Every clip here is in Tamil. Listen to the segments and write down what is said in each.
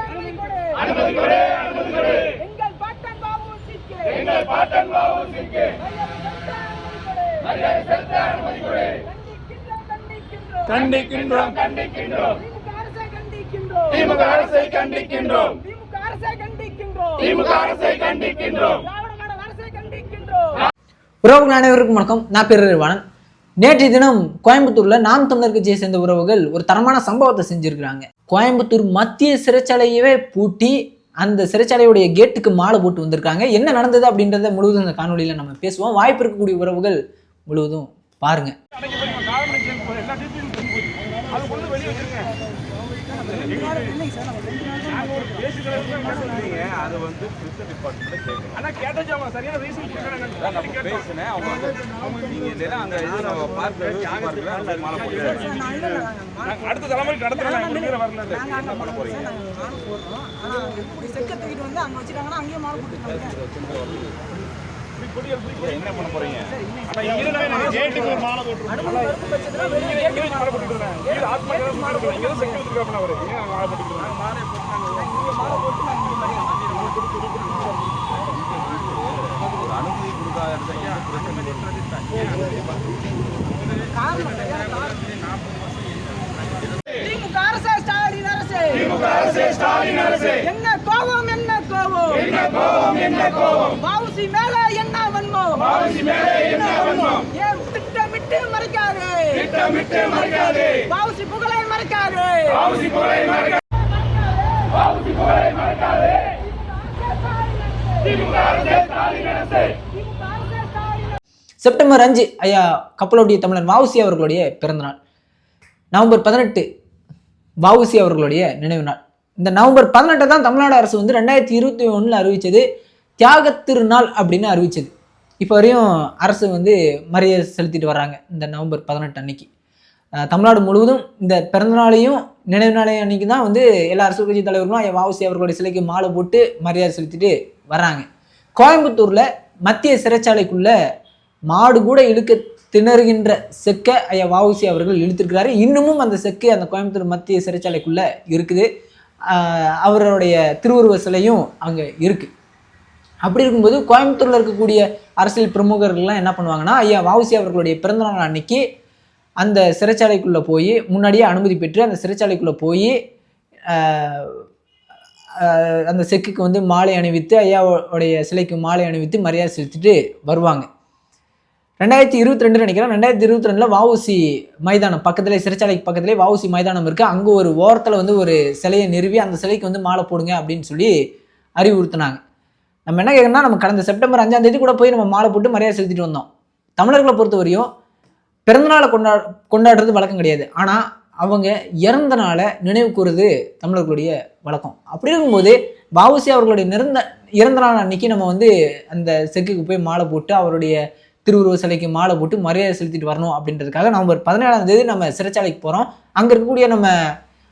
அனுமதி கொடு. அனுமதி கொடு எங்கள் பாட்டன் பாபு சிக்கே எங்கள் பாட்டன் அனுமதி கொடு. மரியாதை செலுத்த அனுமதி கொடு. கண்டிக்கின்றோம் கண்டிக்கின்றோம். கண்டிக்கின்றோம் கண்டிக்கின்றோம். திமுக அரசை கண்டிக்கின்றோம். திமுக அரசை கண்டிக்கின்றோம். திமுக அரசை கண்டிக்கின்றோம். திமுக அரசை கண்டிக்கின்றோம். திராவிட மாடல் அரசை கண்டிக்கின்றோம். உறவுகள் அனைவருக்கும் வணக்கம். நான் பேரறிவாளன் நேற்றைய தினம் கோயம்புத்தூர்ல நாம் தமிழர் கட்சியை சேர்ந்த உறவுகள் ஒரு தரமான சம்பவத்தை செஞ்சிருக்கிறாங்க. கோயம்புத்தூர் மத்திய சிறைச்சாலையவே பூட்டி அந்த சிறைச்சாலையுடைய கேட்டுக்கு மாலை போட்டு வந்திருக்காங்க. என்ன நடந்தது அப்படின்றத முழுவதும் இந்த காணொலியில நம்ம பேசுவோம். வாய்ப்பு இருக்கக்கூடிய உறவுகள் முழுவதும் பாருங்க. அது கொண்டு வெளியே வச்சிருக்கேன் அது வந்து பிரிசன் டிபார்ட்மெண்ட்ல கேட்கணும். ஆனா கேட்டாச்சு அவங்க சரியான ரீசன் நம்ம பேசினேன். அவங்க வந்து நீங்க இல்லைன்னா அந்த இது பார்க்க பார்க்கல அந்த மாலை போட்டு. அடுத்த தலைமுறைக்கு நடத்துறேன் முடிக்கிற வரல என்ன பண்ண போறீங்க? இல்ல, என்ன பண்ண போறீங்க? கேட்டுக்கு ஒரு மாலை வச்சு மாலை போட்டுருக்கேன் மாலை போட்டுருக்கேன் இங்க தான் செக்யூரிட்டி இருக்காப்ல அவரு இங்க மாலை போட்டுருக்கேன் ஒரு அனுமதி கொடுக்காத இடத்துல வந்து பிரச்சனை திமுக அரசு ஸ்டாலின் அரசு. திமுக அரசு ஸ்டாலின் அரசு. என்ன கோபம் என்ன கோபம்? என்ன கோபம் என்ன கோபம்? பாவுசி மேல என்ன மேலே என்ன வன்மம்? ஏன் திட்டமிட்டு மறைக்காது? திட்டமிட்டு மறைக்காதே. பாவுசி புகழை மறைக்காது. பாவசி புகழை மறைக்காதே பாவசி புகழை மறைக்காதே திமுக அரசு ஸ்டாலின் அரசு செப்டம்பர் அஞ்சு ஐயா கப்பலோட்டிய தமிழன் வவுசி அவர்களுடைய பிறந்தநாள். நவம்பர் பதினெட்டு வவுசி அவர்களுடைய நினைவு நாள். இந்த நவம்பர் பதினெட்டை தான் தமிழ்நாடு அரசு வந்து ரெண்டாயிரத்தி இருபத்தி ஒன்றில் அறிவித்தது தியாக திருநாள் அப்படின்னு அறிவித்தது இப்போ வரையும் அரசு வந்து மரியாதை செலுத்திட்டு வர்றாங்க இந்த நவம்பர் பதினெட்டு அன்னைக்கு. தமிழ்நாடு முழுவதும் இந்த பிறந்தநாளையும் நினைவு நாளையும் அன்னைக்கு தான் வந்து எல்லா அரசு கட்சி தலைவர்களும் வாவுசி அவர்களுடைய சிலைக்கு மாலை போட்டு மரியாதை செலுத்திட்டு வராங்க. கோயம்புத்தூரில் மத்திய சிறைச்சாலைக்குள்ள மாடு கூட இழுக்க திணறுகின்ற செக்கை ஐயா வாவுசி அவர்கள் இழுத்திருக்கிறாரு. இன்னமும் அந்த செக்கு அந்த கோயம்புத்தூர் மத்திய சிறைச்சாலைக்குள்ள இருக்குது. அவருடைய திருவுருவ சிலையும் அங்கே இருக்குது அப்படி இருக்கும்போது கோயம்புத்தூரில் இருக்கக்கூடிய அரசியல் பிரமுகர்கள்லாம் என்ன பண்ணுவாங்கன்னா ஐயா வாவுசி அவர்களுடைய பிறந்தநாள் அன்னைக்கு அந்த சிறைச்சாலைக்குள்ளே போய் முன்னாடியே அனுமதி பெற்று அந்த சிறைச்சாலைக்குள்ளே போய் அந்த செக்குக்கு வந்து மாலை அணிவித்து ஐயாவுடைய சிலைக்கு மாலை அணிவித்து மரியாதை செலுத்திட்டு வருவாங்க. ரெண்டாயிரத்தி இருபத்தி ரெண்டு நினைக்கிறேன். ரெண்டாயிரத்தி இருபத்தி ரெண்டில் வவுசி மைதானம் பக்கத்துலேயே சிறைச்சாலைக்கு பக்கத்துலேயே வவுசி மைதானம் இருக்குது அங்கே ஒரு ஓரத்தில் வந்து ஒரு சிலையை நிறுவி அந்த சிலைக்கு வந்து மாலை போடுங்க அப்படின்னு சொல்லி அறிவுறுத்தினாங்க. நம்ம என்ன கேட்கணும்னா நம்ம கடந்த செப்டம்பர் அஞ்சாம் தேதி கூட போய் நம்ம மாலை போட்டு மரியாதை செலுத்திட்டு வந்தோம். தமிழர்களை பொறுத்தவரையும் பிறந்தநாளை கொண்டா கொண்டாடுறது வழக்கம் கிடையாது. ஆனால் அவங்க இறந்த நாளை நினைவு கூறுது தமிழர்களுடைய வழக்கம். அப்படி இருக்கும்போது வஉசி அவர்களுடைய நிறந்த இறந்த நாள் அன்னைக்கு நம்ம வந்து அந்த செக்குக்கு போய் மாலை போட்டு அவருடைய திருவுருவ சிலைக்கு மாலை போட்டு மரியாதை செலுத்திட்டு வரணும் அப்படின்றதுக்காக நவம்பர் பதினேழாம் தேதி நம்ம சிறைச்சாலைக்கு போகிறோம் அங்கே இருக்கக்கூடிய நம்ம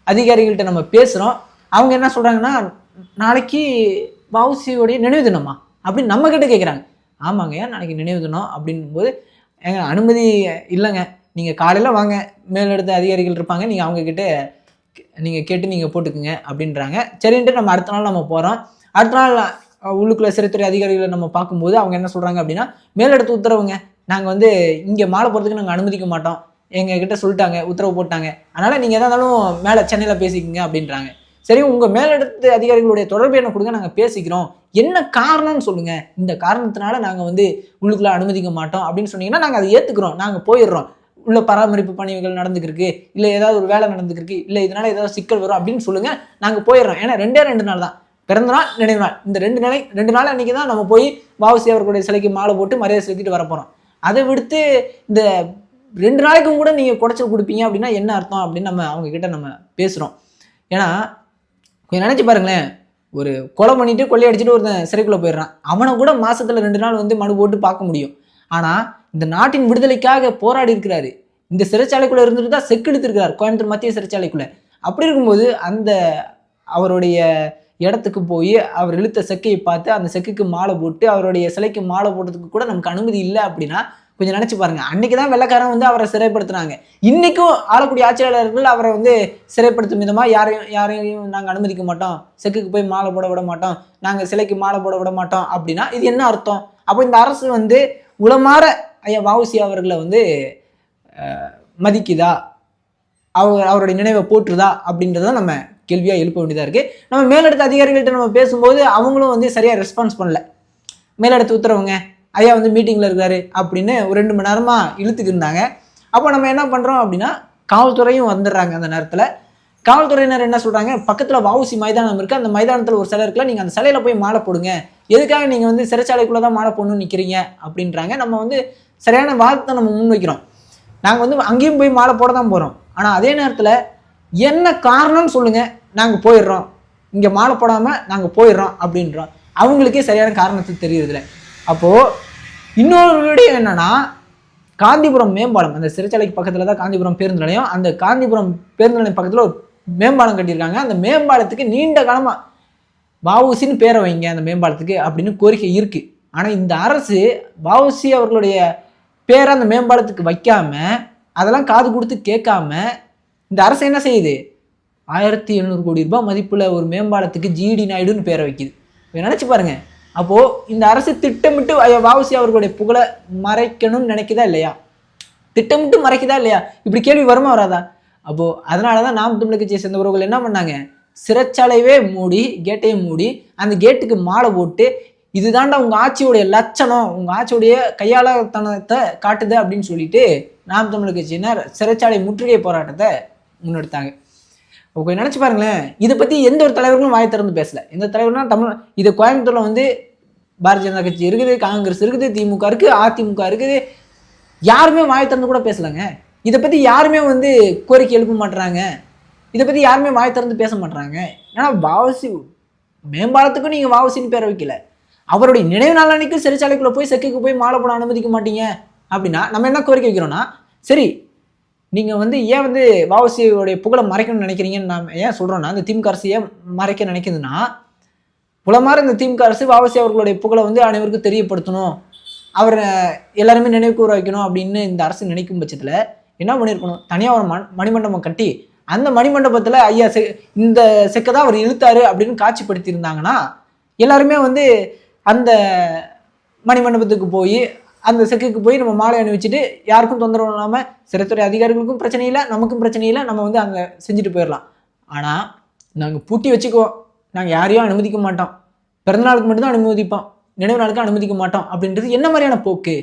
அதிகாரிகள்கிட்ட நம்ம பேசுகிறோம் அவங்க என்ன சொல்கிறாங்கன்னா நாளைக்கு வவுசியோடைய நினைவு தினமா? அப்படின்னு நம்ம கிட்ட கேட்குறாங்க ஆமாங்க நாளைக்கு நினைவு தினம். அப்படின்போது எங்க அனுமதி இல்லைங்க. நீங்கள் காலையில் வாங்க மேலெடுத்த அதிகாரிகள் இருப்பாங்க நீங்கள் அவங்கக்கிட்ட நீங்கள் கேட்டு நீங்கள் போட்டுக்குங்க அப்படின்றாங்க. சரின்ட்டு நம்ம அடுத்த நாள் நம்ம போகிறோம் அடுத்த நாள் உள்ளுக்குள்ள சிறைத்துறை அதிகாரிகளை நம்ம பார்க்கும்போது அவங்க என்ன சொல்கிறாங்க அப்படின்னா மேலெடுத்து உத்தரவுங்க. நாங்கள் வந்து இங்கே மாலை போகிறதுக்கு நாங்கள் அனுமதிக்க மாட்டோம். எங்கள் கிட்டே சொல்லிட்டாங்க உத்தரவு போட்டாங்க. அதனால் நீங்கள் எதா இருந்தாலும் மேலே சென்னையில் பேசிக்கங்க அப்படின்றாங்க. சரி உங்கள் மேலெடுத்த அதிகாரிகளுடைய தொடர்பு என்ன கொடுங்க நாங்கள் பேசிக்கிறோம். என்ன காரணம்னு சொல்லுங்கள் இந்த காரணத்தினால நாங்கள் வந்து உள்ளுக்குள்ளே அனுமதிக்க மாட்டோம் அப்படின்னு சொன்னீங்கன்னா நாங்கள் அதை ஏற்றுக்கிறோம் நாங்கள் போயிடுறோம். உள்ள பராமரிப்பு பணிகள் நடந்துக்கிருக்கு இல்லை ஏதாவது ஒரு வேலை நடந்துக்கிருக்கு இல்லை இதனால ஏதாவது சிக்கல் வரும் அப்படின்னு சொல்லுங்க நாங்கள் போயிடுறோம். ஏன்னா ரெண்டே ரெண்டு நாள் தான். பிறந்த நாள் நினைவு நாள். இந்த ரெண்டு நாளை ரெண்டு நாள் அன்னைக்கு தான் நம்ம போய் வாவுசி அவர்களுடைய சிலைக்கு மாலை போட்டு மரியாதை செலுத்திட்டு வர போகிறோம் அதை விடுத்து இந்த ரெண்டு நாளைக்கும் கூட நீங்கள் குடைச்சல் கொடுப்பீங்க அப்படின்னா என்ன அர்த்தம் அப்படின்னு நம்ம அவங்கக்கிட்ட நம்ம பேசுகிறோம் ஏன்னா கொஞ்சம் நினச்சி பாருங்களேன். ஒரு கொலை பண்ணிட்டு கொள்ளையடிச்சிட்டு ஒருத்தன் சிறைக்குள்ளே போயிடுறான். அவனை கூட மாதத்தில் ரெண்டு நாள் வந்து மனு போட்டு பார்க்க முடியும். ஆனால் இந்த நாட்டின் விடுதலைக்காக போராடி இருக்கிறாரு. இந்த சிறைச்சாலைக்குள்ளே இருந்துட்டு தான் செக்கெடுத்திருக்கிறார் கோயம்புத்தூர் மத்திய சிறைச்சாலைக்குள்ளே. அப்படி இருக்கும்போது அந்த அவருடைய இடத்துக்கு போய் அவர் இழுத்த செக்கையை பார்த்து அந்த செக்குக்கு மாலை போட்டு அவருடைய சிலைக்கு மாலை போட்டதுக்கு கூட நமக்கு அனுமதி இல்லை அப்படின்னா கொஞ்சம் நினச்சி பாருங்க. அன்னைக்கு தான் வெள்ளக்காரன் வந்து அவரை சிறைப்படுத்தினாங்க. இன்னைக்கும் ஆளக்கூடிய ஆட்சியாளர்கள் அவரை வந்து சிறைப்படுத்தும் விதமாக யாரையும் யாரையும் நாங்கள் அனுமதிக்க மாட்டோம். செக்குக்கு போய் மாலை போட விட மாட்டோம். நாங்கள் சிலைக்கு மாலை போட விட மாட்டோம் அப்படின்னா இது என்ன அர்த்தம்? அப்போ இந்த அரசு வந்து உளமாற ஐயா வாவுசி அவர்களை வந்து மதிக்குதா? அவர் அவருடைய நினைவை போற்றுதா? அப்படின்றத நம்ம கேள்வியாக எழுப்ப வேண்டியதாக இருக்குது நம்ம மேலடுத்த அதிகாரிகள்கிட்ட நம்ம பேசும்போது அவங்களும் வந்து சரியாக ரெஸ்பான்ஸ் பண்ணல. மேலடுத்து உத்தரவுங்க ஐயா வந்து மீட்டிங்கில் இருக்காரு அப்படின்னு ஒரு ரெண்டு மணி நேரமாக இழுத்துக்கு இருந்தாங்க. அப்போ நம்ம என்ன பண்ணுறோம் அப்படின்னா காவல்துறையும் வந்துடுறாங்க அந்த நேரத்தில். காவல்துறையினர் என்ன சொல்கிறாங்க பக்கத்தில் வவுசி மைதானம் இருக்குது அந்த மைதானத்தில் ஒரு சிலை இருக்குல்ல நீங்கள் அந்த சிலையில் போய் மாலை போடுங்க. எதுக்காக நீங்கள் வந்து சிறைச்சாலைக்குள்ளே தான் மாலை போடணும்னு நிற்கிறீங்க அப்படின்றாங்க. நம்ம வந்து சரியான வாதத்தை நம்ம முன்வைக்கிறோம். நாங்கள் வந்து அங்கேயும் போய் மாலை போட தான் போகிறோம் ஆனால் அதே நேரத்தில் என்ன காரணம்னு சொல்லுங்கள் நாங்கள் போயிடுறோம். இங்கே மாலை போடாமல் நாங்கள் போயிடுறோம் அப்படின்றோம். அவங்களுக்கே சரியான காரணத்தை தெரியுறதில்ல. அப்போது இன்னொரு விடயம் என்னன்னா காந்திபுரம் மேம்பாலம் அந்த சிறைச்சாலைக்கு பக்கத்தில் தான் காந்திபுரம் பேருந்து நிலையம். அந்த காந்திபுரம் பேருந்து நிலையம் பக்கத்தில் ஒரு மேம்பாலம் கட்டியிருக்காங்க. அந்த மேம்பாலத்துக்கு நீண்ட காலமாக வவுசின்னு பேரை வைங்க அந்த மேம்பாலத்துக்கு அப்படின்னு கோரிக்கை இருக்குது ஆனால் இந்த அரசு வவுசி அவர்களுடைய பேரை அந்த மேம்பாலத்துக்கு வைக்காம அதெல்லாம் காது கொடுத்து கேட்காம இந்த அரசு என்ன செய்யுது? ஆயிரத்தி எழுநூறு கோடி ரூபாய் மதிப்பில் ஒரு மேம்பாலத்துக்கு ஜிடி நாயுடுன்னு பேரை வைக்குது. நினச்சி பாருங்கள் அப்போது இந்த அரசு திட்டமிட்டு வாவுசி அவர்களுடைய புகழை மறைக்கணும்னு நினைக்குதா இல்லையா? திட்டமிட்டு மறைக்குதா இல்லையா? இப்படி கேள்வி வருமா வராதா? அப்போது அதனால தான் நாம் தமிழ் கட்சியை சேர்ந்த உறவுகள் என்ன பண்ணாங்க? சிறைச்சாலையவே மூடி கேட்டையும் மூடி அந்த கேட்டுக்கு மாலை போட்டு இதுதாண்டா உங்கள் ஆட்சியுடைய லட்சணம் உங்கள் ஆட்சியுடைய கையாளத்தனத்தை காட்டுது அப்படின்னு சொல்லிட்டு நாம் தமிழ் கட்சியினர் சிறைச்சாலை முற்றுகை போராட்டத்தை முன்னெடுத்தாங்க. ஓகே நினச்சி பாருங்களேன். இதை பற்றி எந்த ஒரு தலைவர்களும் வாய் திறந்து பேசலை. எந்த தலைவர்னா தமிழ் இது கோயம்புத்தூரில் வந்து பாரதிய ஜனதா கட்சி இருக்குது காங்கிரஸ் இருக்குது திமுக இருக்குது அதிமுக இருக்குது. யாருமே வாய் திறந்து கூட பேசலைங்க. இதை பற்றி யாருமே வந்து கோரிக்கை எழுப்ப மாட்றாங்க. இதை பற்றி யாருமே வாய் திறந்து பேச மாட்டுறாங்க ஏன்னா வாவசி மேம்பாலத்துக்கும் நீங்கள் வாவசின்னு பேர வைக்கல. அவருடைய நினைவு நாள் அன்னைக்கு சிறைச்சாலைக்குள்ளே போய் செக்குக்கு போய் மாலை போட அனுமதிக்க மாட்டீங்க. அப்படின்னா நம்ம என்ன கோரிக்கை வைக்கிறோன்னா சரி நீங்கள் வந்து ஏன் வந்து வாவசியோடைய புகழை மறைக்கணும்னு நினைக்கிறீங்கன்னு நான் ஏன் சொல்கிறோன்னா இந்த திமுக அரசு ஏன் மறைக்க நினைக்குதுன்னா புலமாற இந்த திமுக அரசு வாவசி அவர்களுடைய புகழை வந்து அனைவருக்கும் தெரியப்படுத்தணும். அவரை எல்லாருமே நினைவு கூற வைக்கணும் அப்படின்னு இந்த அரசு நினைக்கும் பட்சத்தில் என்ன பண்ணியிருக்கணும் தனியாக ஒரு மண் மணிமண்டபம் கட்டி அந்த மணிமண்டபத்தில் ஐயா செ இந்த செக்கை தான் அவர் இழுத்தாரு அப்படின்னு காட்சிப்படுத்தியிருந்தாங்கன்னா எல்லாருமே வந்து அந்த மணிமண்டபத்துக்கு போய் அந்த செக்குக்கு போய் நம்ம மாலை அணிவிச்சுட்டு யாருக்கும் தொந்தரவு இல்லாமல் சிறைத்துறை அதிகாரிகளுக்கும் பிரச்சனை இல்லை நமக்கும் பிரச்சனை இல்லை நம்ம வந்து அங்கே செஞ்சுட்டு போயிடலாம் ஆனால் நாங்கள் பூட்டி வச்சுக்குவோம் நாங்கள் யாரையும் அனுமதிக்க மாட்டோம். பிறந்தநாளுக்கு மட்டும்தான் அனுமதிப்போம். நினைவு நாளுக்கு அனுமதிக்க மாட்டோம் அப்படின்றது என்ன மாதிரியான போக்கு?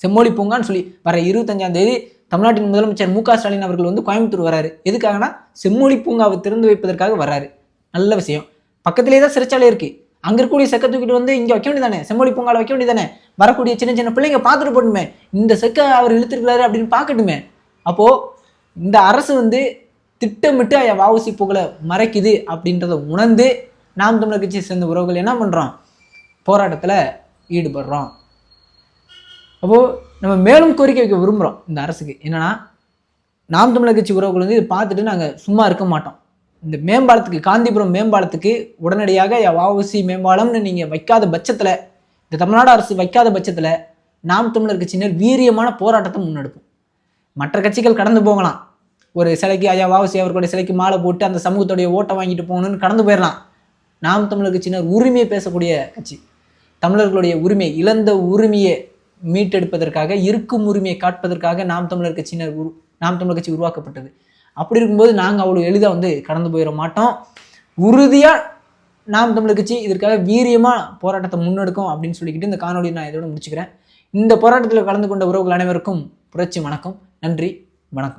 செம்மொழி பூங்கான்னு சொல்லி வர இருபத்தஞ்சாம் தேதி தமிழ்நாட்டின் முதலமைச்சர் மு க ஸ்டாலின் அவர்கள் வந்து கோயம்புத்தூர் வராரு. எதுக்காகனா செம்மொழி பூங்காவை திறந்து வைப்பதற்காக வராரு. நல்ல விஷயம். பக்கத்திலே தான் சிறைச்சாலை இருக்கு. அங்கே இருக்கக்கூடிய செக்க தூக்கிட்டு வந்து இங்கே வைக்க வேண்டியதானே செம்மொழி பூங்காவில் வைக்க வேண்டியதானே வரக்கூடிய சின்ன சின்ன பிள்ளைங்க பார்த்துட்டு போட்டுமே இந்த செக்கை அவர் இழுத்துருக்காரு அப்படின்னு பார்க்கட்டுமே. அப்போது இந்த அரசு வந்து திட்டமிட்டு ஐயா வாவுசி புகழை மறைக்குது அப்படின்றத உணர்ந்து நாம் தமிழர் கட்சியை சேர்ந்த உறவுகள் என்ன பண்ணுறோம் போராட்டத்தில் ஈடுபடுறோம். அப்போது நம்ம மேலும் கோரிக்கை வைக்க விரும்புகிறோம் இந்த அரசுக்கு. என்னென்னா நாம் தமிழர் கட்சி உறவுகள் வந்து இதை பார்த்துட்டு நாங்கள் சும்மா இருக்க மாட்டோம். இந்த மேம்பாலத்துக்கு காந்திபுரம் மேம்பாலத்துக்கு உடனடியாக வாவசி மேம்பாலம்னு நீங்கள் வைக்காத பட்சத்தில் இந்த தமிழ்நாடு அரசு வைக்காத பட்சத்தில் நாம் தமிழர் கட்சியினர் வீரியமான போராட்டத்தை முன்னெடுப்போம். மற்ற கட்சிகள் கடந்து போகலாம். ஒரு சிலைக்கு ஐயா வாவசி அவர்களுடைய சிலைக்கு மாலை போட்டு அந்த சமூகத்துடைய ஓட்டை வாங்கிட்டு போகணும்னு கடந்து போயிடலாம் நாம் தமிழர் கட்சியினர் உரிமையை பேசக்கூடிய கட்சி. தமிழர்களுடைய உரிமை இழந்த உரிமையை மீட்டெடுப்பதற்காக இருக்கும் உரிமையை காட்பதற்காக நாம் தமிழர் கட்சியினர் உரு நாம் தமிழர் கட்சி உருவாக்கப்பட்டது. அப்படி இருக்கும்போது நாங்கள் அவ்வளோ எளிதாக வந்து கடந்து போயிட மாட்டோம். உறுதியாக நாம் தமிழர் கட்சி இதற்காக வீரியமாக போராட்டத்தை முன்னெடுக்கும் அப்படின்னு சொல்லிக்கிட்டு இந்த காணொலியை நான் இதோட முடிச்சுக்கிறேன். இந்த போராட்டத்தில் கலந்து கொண்ட உறவுகள் அனைவருக்கும் புரட்சி வணக்கம். நன்றி. வணக்கம்.